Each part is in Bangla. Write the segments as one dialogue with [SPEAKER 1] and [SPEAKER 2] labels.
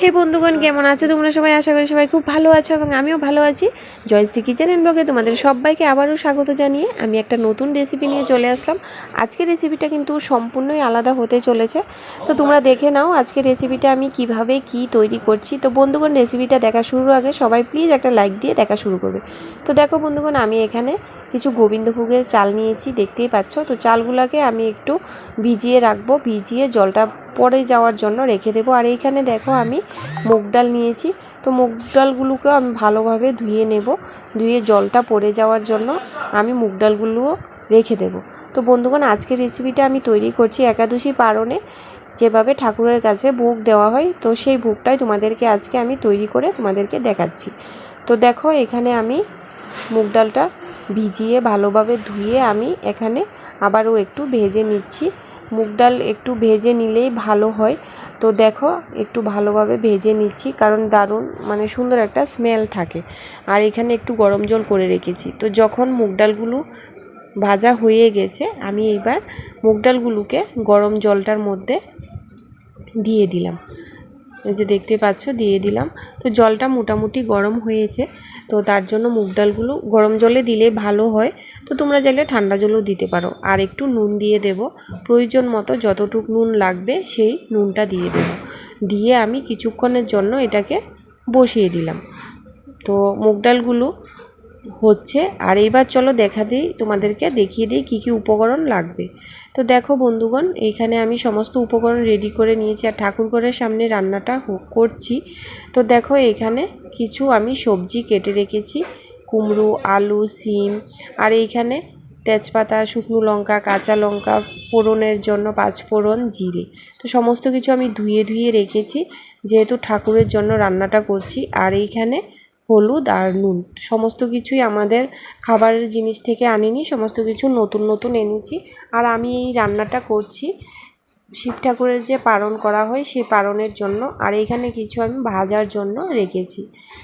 [SPEAKER 1] হে বন্ধুগণ, কেমন আছো? তোমরা সবাই আশা করি সবাই খুব ভালো আছো এবং আমিও ভালো আছি। জয়শ্রী কিচেন ব্লগে তোমাদের সবাইকে আবারও স্বাগত জানিয়ে আমি একটা নতুন রেসিপি নিয়ে চলে আসলাম। আজকের রেসিপিটা কিন্তু সম্পূর্ণই আলাদা হতে চলেছে। তো তোমরা দেখে নাও আজকের রেসিপিটা আমি কীভাবে কি তৈরি করছি। তো বন্ধুগণ রেসিপিটা দেখা শুরুর আগে সবাই প্লিজ একটা লাইক দিয়ে দেখা শুরু করবে। তো দেখো বন্ধুগণ, আমি এখানে কিছু গোবিন্দভোগের চাল নিয়েছি, দেখতেই পাচ্ছ। তো চালগুলোকে আমি একটু ভিজিয়ে রাখব, ভিজিয়ে জলটা পরে যাওয়ার জন্য রেখে দেবো। আর এইখানে দেখো আমি মুগ ডাল নিয়েছি। তো মুগ ডালগুলোকেও আমি ভালোভাবে ধুয়ে নেব। ধুয়ে জলটা পড়ে যাওয়ার জন্য আমি মুগ ডালগুলোও রেখে দেব। তো বন্ধুগণ, আজকের রেসিপিটা আমি তৈরি করছি একাদশী পারণে। যেভাবে ঠাকুরের কাছে ভোগ দেওয়া হয়, তো সেই ভোগটাই তোমাদেরকে আজকে আমি তৈরি করে তোমাদেরকে দেখাচ্ছি। তো দেখো, এখানে আমি মুগ ডালটা ভিজিয়ে ভালোভাবে ধুয়ে আমি এখানে আবারও একটু ভেজে নিচ্ছি। মুগ ডাল একটু ভেজে নিলেই ভালো হয়। তো দেখো, একটু ভালোভাবে ভেজে নিচ্ছি কারণ দারুণ মানে সুন্দর একটা স্মেল থাকে। আর এখানে একটু গরম জল করে রেখেছি। তো যখন মুগ ডালগুলো ভাজা হয়ে গেছে, আমি এইবার মুগ ডালগুলোকে গরম জলটার মধ্যে দিয়ে দিলাম। এই যে দেখতে পাচ্ছ, দিয়ে দিলাম। তো জলটা মোটামুটি গরম হয়েছে। তো তার জন্য মুগ ডালগুলো গরম জলে দিলে ভালো হয়। তো তোমরা চাইলে ঠান্ডা জলও দিতে পারো। আর একটু নুন দিয়ে দেব। প্রয়োজন মতো যতটুক নুন লাগবে সেই নুনটা দিয়ে দেব। দিয়ে আমি কিছুক্ষণের জন্য এটাকে বসিয়ে দিলাম। তো মুগ ডালগুলো হচ্ছে। আর এইবার চলো দেখা দিই, তোমাদেরকে দেখিয়ে দিই কী কী উপকরণ লাগবে। তো দেখো বন্ধুগণ এইখানে আমি সমস্ত উপকরণ রেডি করে নিয়েছি আর ঠাকুর ঘরের সামনে রান্নাটা করছি। তো দেখো এখানে কিছু আমি সবজি কেটে রেখেছি, কুমড়ো, আলু, সিম, আর এইখানে তেজপাতা, শুকনো লঙ্কা, কাঁচা লঙ্কা, ফোড়নের জন্য পাঁচ ফোড়ন, জিরে। তো সমস্ত কিছু আমি ধুয়ে ধুয়ে রেখেছি, যেহেতু ঠাকুরের জন্য রান্নাটা করছি। আর এইখানে হলুদ আর নুন। সমস্ত কিছুই আমাদের খাবারের জিনিস থেকে আনিনি, সমস্ত কিছু নতুন নতুন এনেছি। আর আমি এই রান্নাটা করছি। শিব ঠাকুরের যে পালন করা হয় সেই পালনের জন্য। আর এখানে কিছু আমি ভাজার জন্য রেখেছি।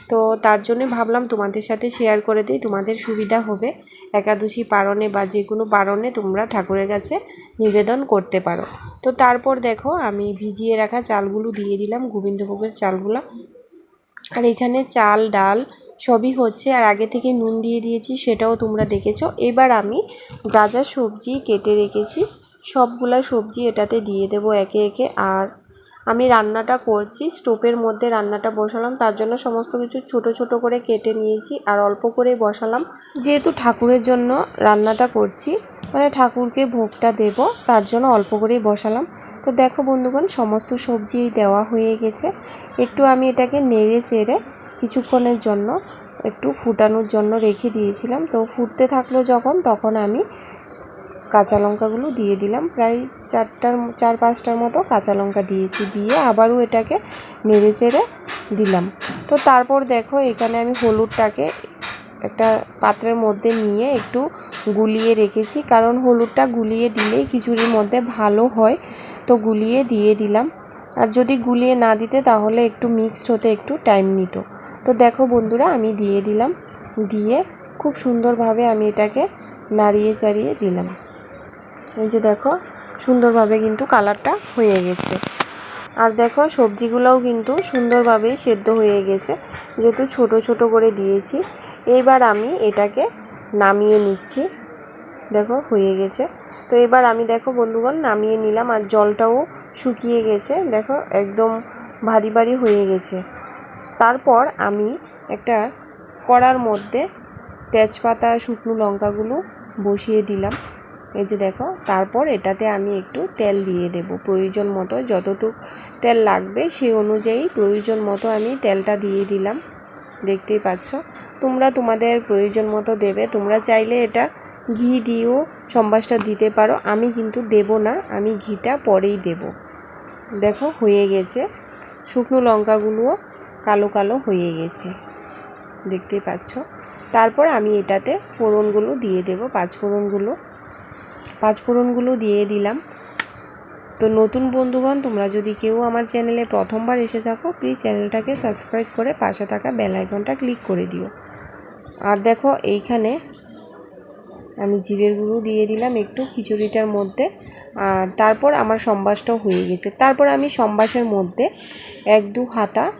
[SPEAKER 1] তো তার জন্য ভাবলাম তোমাদের সাথে শেয়ার করে দিই, তোমাদের সুবিধা হবে। একাদশী পালনে বা যে কোনো পালনে তোমরা ঠাকুরের কাছে নিবেদন করতে পারো। তো তারপর দেখো আমি ভিজিয়ে রাখা চালগুলো দিয়ে দিলাম, গোবিন্দভোগের চালগুলো। আর এখানে চাল, ডাল সবই হচ্ছে, আর আগে থেকে নুন দিয়ে দিয়েছি, সেটাও তোমরা দেখেছ। এবার আমি যা যা সবজি কেটে রেখেছি, সবগুলা সবজি এটাতে দিয়ে দেব একে একে, আর আমি রান্নাটা করছি, স্টোভের মধ্যে রান্নাটা বসালাম, তার জন্য সমস্ত কিছু ছোট ছোট করে কেটে নিয়েছি আর অল্প করেই বসালাম। যেহেতু ঠাকুরের জন্য রান্নাটা করছি মানে ঠাকুরকে ভোগটা দেব, তার জন্য অল্প করেই বসালাম। তো দেখো বন্ধুগণ, সমস্ত সবজি দেওয়া হয়ে গেছে। একটু আমি এটাকে নেড়ে চেড়ে কিছুক্ষণের জন্য একটু ফুটানোর জন্য রেখে দিয়েছিলাম। তো ফুটতে থাকল যখন, তখন আমি কাঁচা লঙ্কাগুলো দিয়ে দিলাম। প্রায় চারটার চার পাঁচটার মতো কাঁচা লঙ্কা দিয়েছি। দিয়ে আবারও এটাকে নেড়ে চেড়ে দিলাম। তো তারপর দেখো এখানে আমি হলুদটাকে একটা পাত্রের মধ্যে নিয়ে একটু গুলিয়ে রেখেছি। কারণ হলুদটা গুলিয়ে দিলেই খিচুড়ির মধ্যে ভালো হয়। তো গুলিয়ে দিয়ে দিলাম। আর যদি গুলিয়ে না দিতে তাহলে একটু মিক্সড হতে একটু টাইম নিত। তো দেখো বন্ধুরা আমি দিয়ে দিলাম। দিয়ে খুব সুন্দরভাবে আমি এটাকে নাড়িয়ে চাড়িয়ে দিলাম। এই যে দেখো, সুন্দরভাবে কিন্তু কালারটা হয়ে গেছে। আর দেখো, সবজিগুলোও কিন্তু সুন্দরভাবেই সেদ্ধ হয়ে গেছে, যেহেতু ছোট ছোট করে দিয়েছি। এইবার আমি এটাকে নামিয়ে নিচ্ছি। দেখো, হয়ে গেছে। তো এবার আমি দেখো, বন্ধুগণ, নামিয়ে নিলাম আর জলটাও শুকিয়ে গেছে। দেখো, একদম ভারী ভারী হয়ে গেছে। তারপর আমি একটা কড়ার মধ্যে তেজপাতা, শুকনো লঙ্কাগুলো বসিয়ে দিলাম। এই যে দেখো, তারপর এটাতে আমি একটু তেল দিয়ে দেব। প্রয়োজন মতো যতটুক তেল লাগবে, সেই অনুযায়ী প্রয়োজন মতো আমি তেলটা দিয়ে দিলাম। দেখতেই পাচ্ছ? তোমরা তোমাদের প্রয়োজন মতো দেবে। তোমরা চাইলে এটা ঘি দিয়েও সম্বাসটা দিতে পারো। আমি কিন্তু দেব না, আমি ঘিটা পরেই দেব। দেখো, হয়ে গেছে। শুকনো লঙ্কাগুলোও কালো কালো হয়ে গেছে। দেখতেই পাচ্ছ? তারপর আমি এটাতে ফোড়নগুলো দিয়ে দেব পাঁচ ফোড়নগুলো পাঁচ ফোড়নগুলো দিয়ে দিলাম। তো নতুন বন্ধুগণ, তোমরা যদি কেউ আমার চ্যানেলে প্রথমবার এসে থাকো প্লিজ চ্যানেলটাকে সাবস্ক্রাইব করে পাশে থাকা বেল আইকনটা ক্লিক করে দিও। আর দেখো, এইখানে আমি জিরের গুঁড়ো দিয়ে দিলাম একটু খিচুড়িটার মধ্যে। আর তারপর আমার সম্বাসটাও হয়ে গেছে। তারপর আমি সম্বাসের মধ্যে এক দু হাতা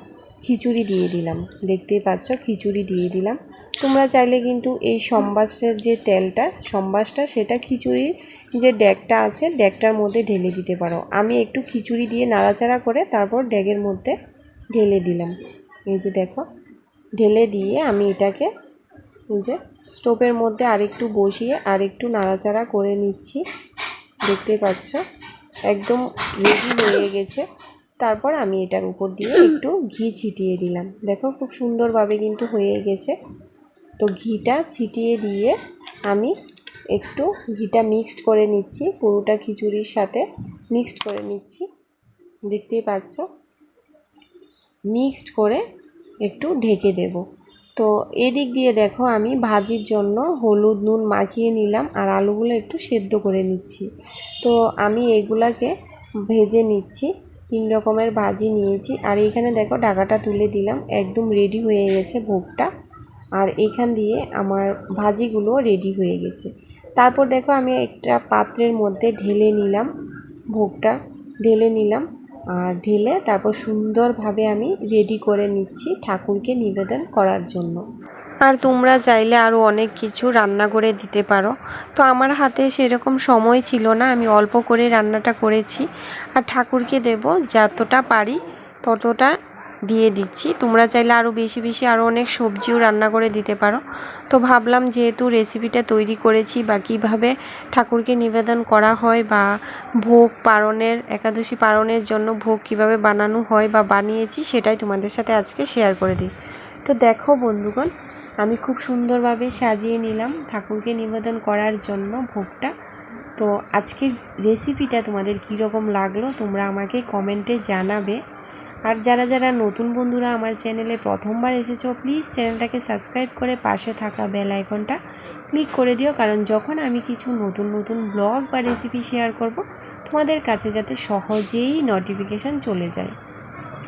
[SPEAKER 1] খিচুড়ি দিয়ে দিলাম। দেখতেই পাচ্ছ, খিচুড়ি দিয়ে দিলাম। তোমরা চাইলে কিন্তু এই সম্বাসের যে তেলটা, সম্বাসটা সেটা খিচুড়ির যে ড্যাগটা আছে ড্যাগটার মধ্যে ঢেলে দিতে পারো। আমি একটু খিচুড়ি দিয়ে নাড়াচাড়া করে তারপর ড্যাগের মধ্যে ঢেলে দিলাম। এই যে দেখো, ঢেলে দিয়ে আমি এটাকে এই যে স্টোভের মধ্যে আরেকটু বসিয়ে আরেকটু নাড়াচাড়া করে নিচ্ছি। দেখতে পাচ্ছ? একদম রেডি হয়ে গেছে। তারপর আমি এটার উপর দিয়ে একটু ঘি ছিটিয়ে দিলাম। দেখো খুব সুন্দরভাবে কিন্তু হয়ে গেছে। তো ঘিটা ছিটিয়ে দিয়ে আমি একটু ঘিটা মিক্সড করে নিচ্ছি, পুরোটা খিচুড়ির সাথে মিক্সড করে নিচ্ছি। দেখতেই পাচ্ছ? মিক্সড করে একটু ঢেকে দেব। তো এদিক দিয়ে দেখো, আমি ভাজির জন্য হলুদ নুন মাখিয়ে নিলাম আর আলুগুলো একটু সেদ্ধ করে নিচ্ছি। তো আমি এগুলাকে ভেজে নিচ্ছি, তিন রকমের ভাজি নিয়েছি। আর এইখানে দেখো, ঢাকাটা তুলে দিলাম, একদম রেডি হয়ে গেছে ভোগটা। আর এইখান দিয়ে আমার ভাজিগুলো রেডি হয়ে গেছে। তারপর দেখো আমি একটা পাত্রের মধ্যে ঢেলে নিলাম ভোগটা, ঢেলে নিলাম আর ঢেলে তারপর সুন্দরভাবে আমি রেডি করে নিচ্ছি ঠাকুরকে নিবেদন করার জন্য। আর তোমরা চাইলে আরও অনেক কিছু রান্না করে দিতে পারো। তো আমার হাতে সেরকম সময় ছিল না, আমি অল্প করে রান্নাটা করেছি। আর ঠাকুরকে দেব যতটা পারি ততটা দিয়ে দিচ্ছি। তোমরা চাইলে আরও বেশি বেশি আরও অনেক সবজিও রান্না করে দিতে পারো। তো ভাবলাম যেহেতু রেসিপিটা তৈরি করেছি বা কীভাবে ঠাকুরকে নিবেদন করা হয় বা ভোগ পালনের একাদশী পালনের জন্য ভোগ কীভাবে বানানো হয় বা বানিয়েছি সেটাই তোমাদের সাথে আজকে শেয়ার করে দিই। তো দেখো বন্ধুগণ, আমি খুব সুন্দরভাবে সাজিয়ে নিলাম ঠাকুরকে নিবেদন করার জন্য ভোগটা। তো আজকের রেসিপিটা তোমাদের কীরকম লাগল তোমরা আমাকে কমেন্টে জানাবে। আর যারা যারা নতুন বন্ধুরা আমার চ্যানেলে প্রথমবার এসেছ প্লিজ চ্যানেলটাকে সাবস্ক্রাইব করে পাশে থাকা বেল আইকনটা ক্লিক করে দিও। কারণ যখন আমি কিছু নতুন নতুন ব্লগ বা রেসিপি শেয়ার করব, তোমাদের কাছে যাতে সহজেই নোটিফিকেশান চলে যায়।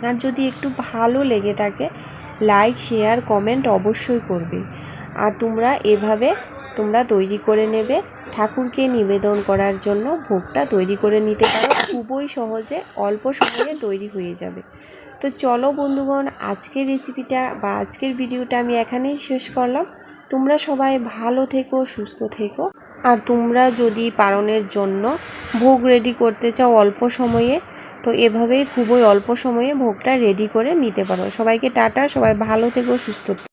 [SPEAKER 1] আর যদি একটু ভালো লেগে থাকে লাইক শেয়ার কমেন্ট অবশ্যই করবে। আর তোমরা এভাবে তোমরা তৈরি করে নেবে। ঠাকুরকে নিবেদন করার জন্য ভোগটা তৈরি করে নিতে পারো। খুবই সহজে, অল্প সময়ে তৈরি হয়ে যাবে। তো চলো বন্ধুগণ, আজকের রেসিপিটা বা আজকের ভিডিওটা আমি এখানেই শেষ করলাম। তোমরা সবাই ভালো থেকো, সুস্থ থেকো। আর তোমরা যদি পালনের জন্য ভোগ রেডি করতে চাও অল্প সময়ে, তো এভাবেই খুবই অল্প সময়ে ভোগটা রেডি করে নিতে পারো। সবাইকে টাটা, সবাই ভালো থেকো, সুস্থ থেকো।